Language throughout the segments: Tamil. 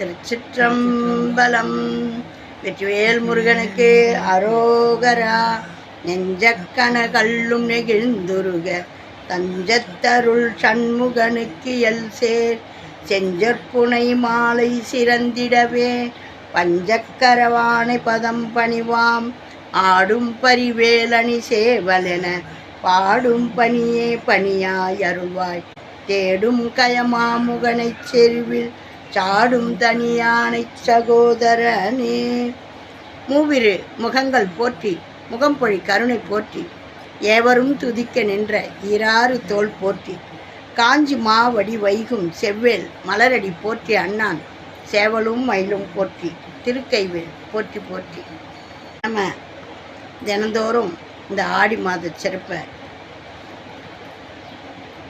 திருச்சிற்றம்பலம். வெற்றிவேல் முருகனுக்கு அரோகரா நெஞ்சக்கன கல்லும் நெகிழ்ந்துருக. தஞ்சத்தருள் சண்முகனுக்கு எல் சேர் செஞ்சற்புனை மாலை சிறந்திடவே. பஞ்சக்கரவானை பதம் பணிவாம் ஆடும் பரிவேலணி சேவலென. பாடும் பணியே பணியாய் அருள்வாய். தேடும் கயமாமுகனைச் செருவில் சாடும் தனியானைச் சகோதரனே. மூவிரு முகங்கள் போற்றி முகம்பொழி கருணை போற்றி ஏவரும் துதிக்க நின்ற ஈராறு தோல் போற்றி காஞ்சி மாவடி வைகும் செவ்வேல் மலரடி போற்றி அண்ணான் சேவலும் மயிலும் போற்றி திருக்கைவேல் போற்றி போற்றி. நம்ம தினந்தோறும் இந்த ஆடி மாத சிறப்பை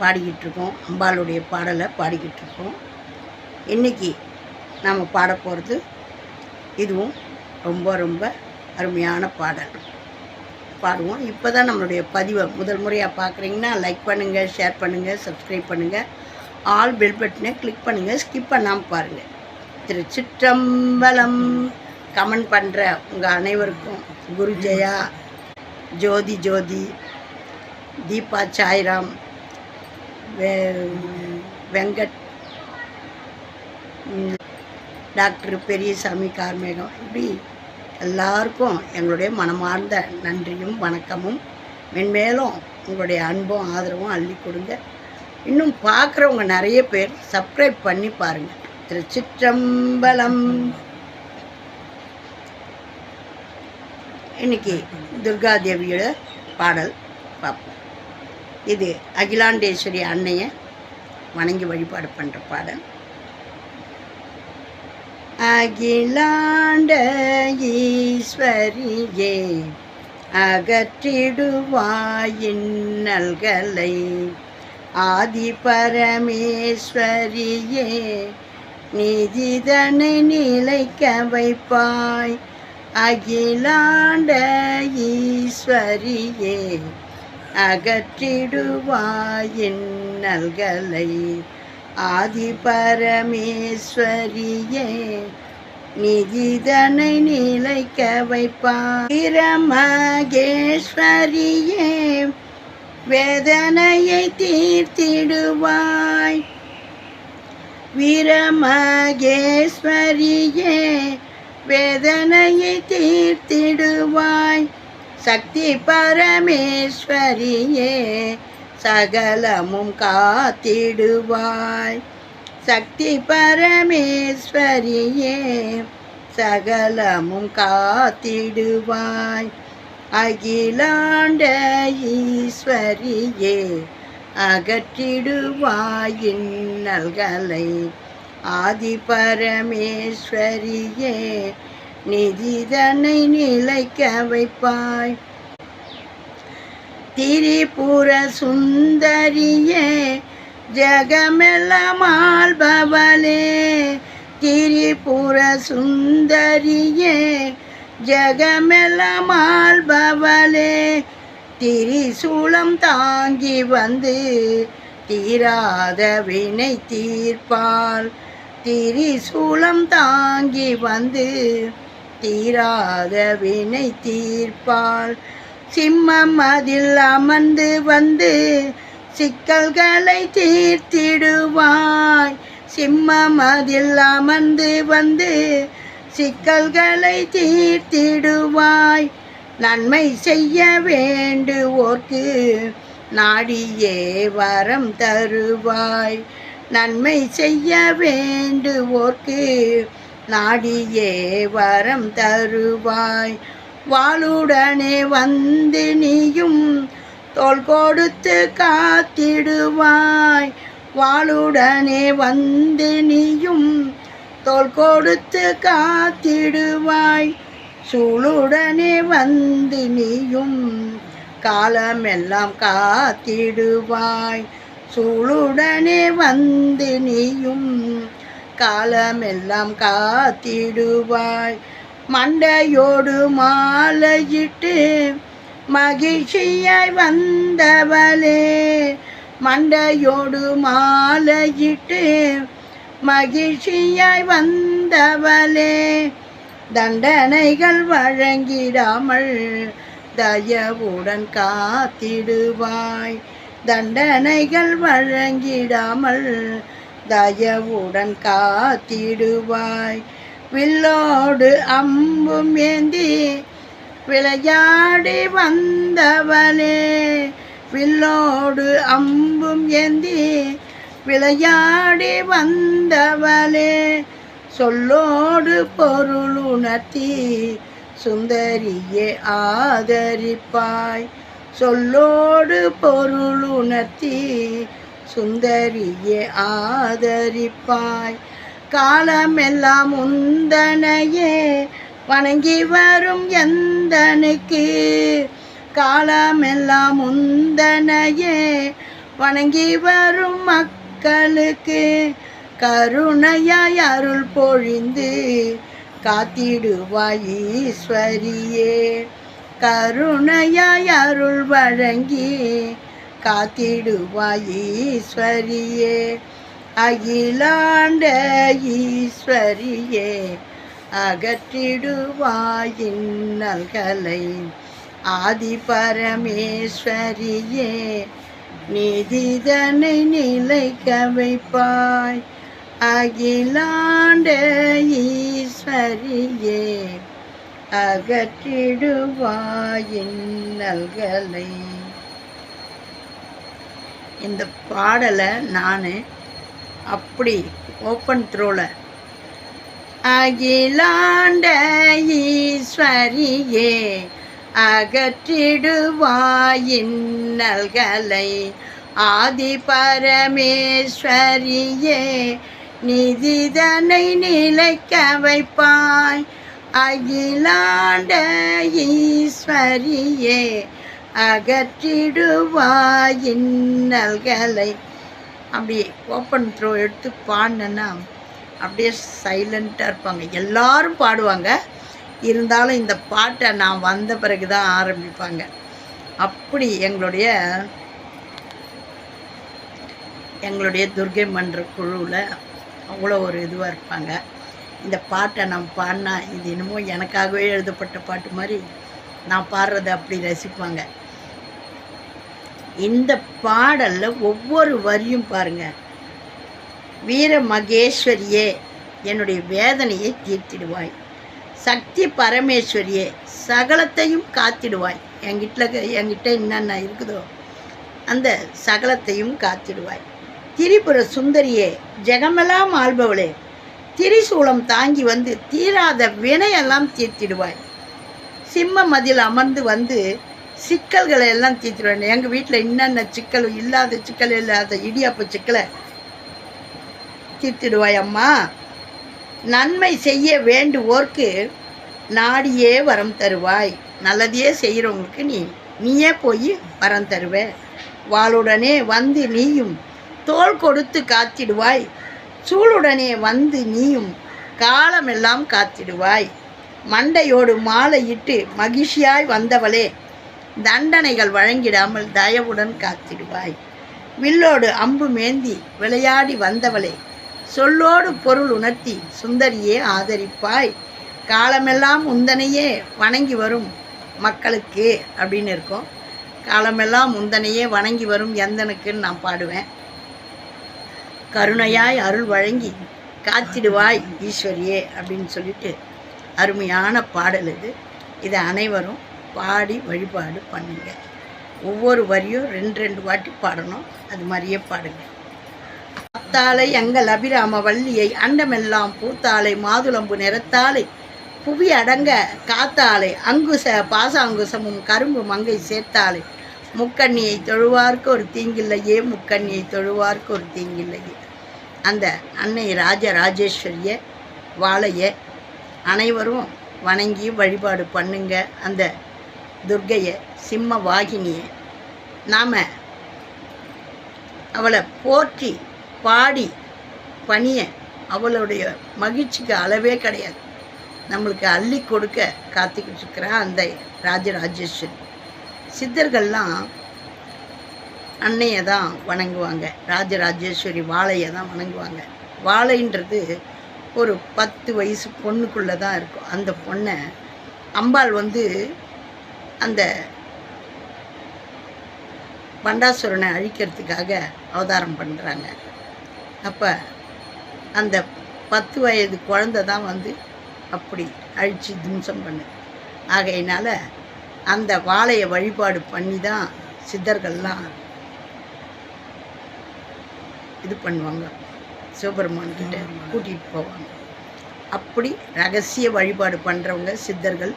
பாடிக்கிட்டு இருக்கோம். அம்பாளுடைய பாடலை பாடிக்கிட்டு இருக்கோம். இன்றைக்கி நாம் பாட போகிறது இதுவும் ரொம்ப ரொம்ப அருமையான பாடல். பாடுவோம். இப்போ தான் நம்மளுடைய பதிவை முதல் முறையாக பார்க்குறீங்கன்னா லைக் பண்ணுங்கள் ஷேர் பண்ணுங்கள் சப்ஸ்கிரைப் பண்ணுங்கள் ஆல் பெல் பட்டனை கிளிக் பண்ணுங்கள் ஸ்கிப் பண்ணாமல் பாருங்கள் திருச்சிற்றம்பலம் கமெண்ட் பண்ணுற உங்கள் அனைவருக்கும் குரு ஜெயா ஜோதி ஜோதி தீபா சாய்ராம் வெங்கட் டாக்டர் பெரியசாமி கார்மேகம். இப்படி எல்லாருக்கும் எங்களுடைய மனமார்ந்த நன்றியும் வணக்கமும் மென்மேலும் உங்களுடைய அன்பும் ஆதரவும் அள்ளி கொடுங்க. இன்னும் பார்க்குறவங்க நிறைய பேர் சப்ஸ்கிரைப் பண்ணி பாருங்கள் திருச்சிற்றம்பலம். இன்னைக்கு துர்காதேவியோட பாடல் பார்ப்போம். இது அகிலாண்டேஸ்வரி அன்னையை வணங்கி வழிபாடு பண்ணுற பாடல். அகிலாண்ட ஈஸ்வரியே அகற்றிடுவாயின்னல்களை ஆதி பரமேஸ்வரியே நிதிதனை நிலைக்க வைப்பாய். அகிலாண்ட ஈஸ்வரியே அகற்றிடுவாயின்னல்களை ஆதி பரமேஸ்வரியே நிதிதனை நிலைக்க வைப்பாய் மகேஸ்வரியே வேதனையை தீர்த்திடுவாய். வீரமகேஸ்வரியே வேதனையை தீர்த்திடுவாய். சக்தி பரமேஸ்வரியே சகலமும் காத்திடுவாய். சக்தி பரமேஸ்வரியே சகலமும் காத்திடுவாய். அகிலாண்ட ஈஸ்வரியே அகற்றிடுவாய் இன்னல்களை ஆதி பரமேஸ்வரியே நிதிதனை நிலைக்க வைப்பாய். திரிபுர சுந்தரியே ஜகமெல்லமாள்பவளே திரிபுர சுந்தரியே ஜகமெல்லமாள்பவளே திரிசூலம் தாங்கி வந்து தீராத வினை தீர்ப்பாள் திரிசூலம் தாங்கி வந்து தீராத வினை தீர்ப்பாள் சிம்மம் அதில் அமர்ந்து வந்து சிக்கல்களை தீர்த்திடுவாய். சிம்மம் அதில் அமர்ந்து வந்து சிக்கல்களை தீர்த்திடுவாய். நன்மை செய்ய வேண்டுவோர்க்கு நாடியே வரம் தருவாய். நன்மை செய்ய வேண்டுவோர்க்கு நாடியே வரம் தருவாய். வாளுடனே வந்து நீயும் தோல் கொடுத்து காத்திடுவாய். வாளுடனே வந்து நீயும் தோல் கொடுத்து காத்திடுவாய். சூளுடனே வந்து நீயும் காலமெல்லாம் காத்திடுவாய். சூளுடனே வந்து நீயும் காலமெல்லாம் காத்திடுவாய். மண்டையோடு மாலையிட்டு மகிழ்ச்சியாய் வந்தவளே. மண்டையோடு மாலையிட்டு மகிழ்ச்சியாய் வந்தவளே. தண்டனைகள் வழங்கிடாமல் தயவுடன் காத்திடுவாய். தண்டனைகள் வழங்கிடாமல் தயவுடன் காத்திடுவாய். வில்லோடு அம்பும் ஏந்தி விளையாடி வந்தவனே. வில்லோடு அம்பும் ஏந்தி விளையாடி வந்தவளே சொல்லோடு பொருள் உணர்த்தி சுந்தரியே ஆதரிப்பாய். சொல்லோடு பொருள் உணர்த்தி சுந்தரியே ஆதரிப்பாய். காலமெல்லாம் உந்தனையே வணங்கி வரும் எந்தனுக்கு? காலமெல்லாம் உந்தனையே வணங்கி வரும் மக்களுக்கு கருணையாய் அருள் பொழிந்து காத்திடுவாய் ஈஸ்வரியே. கருணையாய் அருள் வழங்கி காத்திடுவாய் ஈஸ்வரியே. அகிலாண்ட ஈஸ்வரியே அகற்றிடுவாயின் இன்னல்களை ஆதி பரமேஸ்வரியே நிதிதனை நிலைக்க வைப்பாய். அகிலாண்ட ஈஸ்வரியே அகற்றிடுவாயின் இன்னல்களை இந்த பாடலை நான் அப்படி ஓப்பன் த்ரோவில் அகிலாண்ட ஈஸ்வரியே அகற்றிடுவாயின்னல்களை ஆதி பரமேஸ்வரியே நிதிதனை நிலைக்க வைப்பாய். அகிலாண்ட ஈஸ்வரியே அகற்றிடுவாயின்னல்களை அப்படி அப்படியே ஓப்பன் த்ரோ எடுத்து பாடினேன்னா அப்படியே சைலண்ட்டாக இருப்பாங்க. எல்லாரும் பாடுவாங்க. இருந்தாலும் இந்த பாட்டை நான் வந்த பிறகு தான் ஆரம்பிப்பாங்க. அப்படி எங்களுடைய எங்களுடைய துர்கை மன்ற குழுவில் அவ்வளோ ஒரு இதுவாக இருப்பாங்க. இந்த பாட்டை நான் பாடினா இது என்னமோ எனக்காகவே எழுதப்பட்ட பாட்டு மாதிரி நான் பாடுறதை அப்படி ரசிப்பாங்க. இந்த பாடலில் ஒவ்வொரு வரியும் பாருங்க. வீர மகேஸ்வரியே என்னுடைய வேதனையை தீர்த்திடுவாய். சக்தி பரமேஸ்வரியே சகலத்தையும் காத்திடுவாய். என்கிட்ட என்கிட்ட என்னென்ன இருக்குதோ அந்த சகலத்தையும் காத்திடுவாய். திரிபுர சுந்தரியே ஜெகமெல்லாம் ஆள்பவளே திரிசூலம் தாங்கி வந்து தீராத வினையெல்லாம் தீர்த்திடுவாய். சிம்ம மதில் அமர்ந்து வந்து சிக்கல்களை எல்லாம் தீர்த்திடுவாய் எங்கள் வீட்டில் என்னென்ன சிக்கல் இல்லாத சிக்கல் இல்லாத இடியாப்பு சிக்கலை தீர்த்திடுவாய் அம்மா. நன்மை செய்ய வேண்டுவோர்க்கு நாடியே வரம் தருவாய். நல்லதையே செய்கிறவங்களுக்கு நீ நீயே போய் வரம் தருவ. வாளுடனே வந்து நீயும் தோள் கொடுத்து காத்திடுவாய். சூளுடனே வந்து நீயும் காலமெல்லாம் காத்திடுவாய். மண்டையோடு மாலையிட்டு மகிழ்ச்சியாய் வந்தவளே. தண்டனைகள் வழங்கிடாமல் தயவுடன் காத்திடுவாய். வில்லோடு அம்பு மேந்தி விளையாடி வந்தவளே சொல்லோடு பொருள் உணர்த்தி சுந்தரியே ஆதரிப்பாய். காலமெல்லாம் உந்தனையே வணங்கி வரும் மக்களுக்கு அப்படின்னு இருக்கும். காலமெல்லாம் உந்தனையே வணங்கி வரும் எந்தனுக்குன்னு நான் பாடுவேன். கருணையாய் அருள் வழங்கி காத்திடுவாய் ஈஸ்வரியே அப்படின்னு சொல்லிட்டு அருமையான பாடல் இது. இதை அனைவரும் பாடி வழிபாடு பண்ணுங்க. ஒவ்வொரு வரியும் ரெண்டு ரெண்டு வாட்டி பாடணும். அது மாதிரியே பாடுங்க. அத்தாலை எங்கள் அபிராம வள்ளியை அண்டமெல்லாம் பூத்தாலை மாதுளம்பு நிறத்தாலை புவி அடங்க காத்தாலை அங்குச பாசாங்குசமும் கரும்பு மங்கை சேர்த்தாலை முக்கண்ணியை தொழுவார்க்கு ஒரு தீங்கில்லையே முக்கண்ணியை தொழுவார்க்கு ஒரு தீங்கில்லையே. அந்த அன்னை ராஜ ராஜேஸ்வரிய வாழைய அனைவரும் வணங்கி வழிபாடு பண்ணுங்க. அந்த துர்க்கையை சிம்ம வாகினியை. நாம் அவளை போற்றி பாடி பணிய அவளுடைய மகிழ்ச்சிக்கு அளவே கிடையாது. நம்மளுக்கு அள்ளி கொடுக்க காத்துக்கிட்டு இருக்கிறான் அந்த ராஜராஜேஸ்வரி. சித்தர்கள்லாம் அன்னையை தான் வணங்குவாங்க. ராஜராஜேஸ்வரி வாழையை தான் வணங்குவாங்க. வாழைன்றது ஒரு பத்து வயசு பொண்ணுக்குள்ளே தான் இருக்கும். அந்த பொண்ணை அம்பாள் வந்து அந்த பண்டாசுரனை அழிக்கிறதுக்காக அவதாரம் பண்ணுறாங்க அப்போ அந்த பத்து வயது குழந்தை தான் வந்து அப்படி அழித்து தும்சம் பண்ணு ஆகையினால அந்த வாழையை வழிபாடு பண்ணி தான் சித்தர்கள்லாம் இது பண்ணுவாங்க. சிவபெருமான் கிட்ட கூட்டிகிட்டு போவாங்க. அப்படி ரகசிய வழிபாடு பண்ணுறவங்க சித்தர்கள்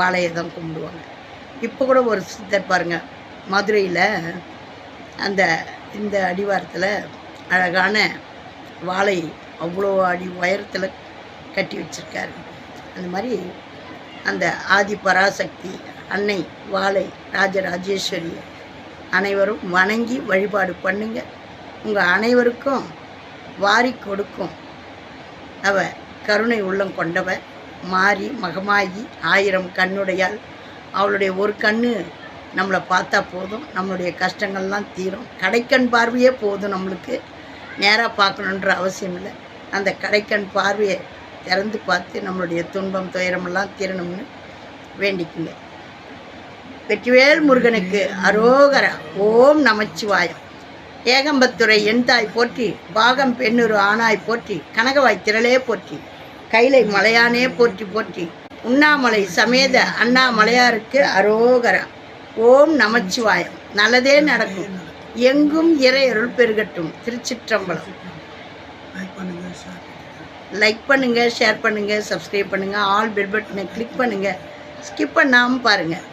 வாழையை தான் கும்பிடுவாங்க. இப்போ கூட ஒரு சித்தர் பாருங்க மதுரையில் அந்த இந்த அடிவாரத்தில் அழகான வாழை அவ்வளோ அடி உயரத்தில் கட்டி வச்சிருக்காரு. அந்த மாதிரி அந்த ஆதி பராசக்தி அன்னை வாழை ராஜராஜேஸ்வரி அனைவரும் வணங்கி வழிபாடு பண்ணுங்க. உங்கள் அனைவருக்கும் வாரி கொடுக்கும். அவ கருணை உள்ளம் கொண்டவ மாறி மகமாகி ஆயிரம் கண்ணுடையால் அவளுடைய ஒரு கண்ணு நம்மளை பார்த்தா போதும். நம்மளுடைய கஷ்டங்கள்லாம் தீரும். கடைக்கண் பார்வையே போதும் நம்மளுக்கு. நேராக பார்க்கணுன்ற அவசியம் இல்லை. அந்த கடைக்கண் பார்வையை திறந்து பார்த்து நம்மளுடைய துன்பம் துயரமெல்லாம் தீரணும்னு வேண்டிக்குங்க. வெற்றிவேல் முருகனுக்கு அரோகரா. ஓம் நமச்சிவாயம் ஏகம்பத்துறை எண்தாய் போற்றி பாகம் பெண்ணுரு ஆனாய் போற்றி கனகவாய் திரளே போற்றி கைலை மலையானே போற்றி போற்றி உண்ணாமலை சமேத அண்ணாமலையாருக்கு அரோகரா. ஓம் நமச்சிவாயம். நல்லதே நடக்கும். எங்கும் இறையருள் பெருகட்டும். திருச்சிற்றம்பலம். பண்ணுங்க லைக் பண்ணுங்கள் ஷேர் பண்ணுங்கள் சப்ஸ்கிரைப் பண்ணுங்கள் ஆல் பெல் பட்டனை கிளிக் பண்ணுங்கள் ஸ்கிப் பண்ணாமல் பாருங்கள்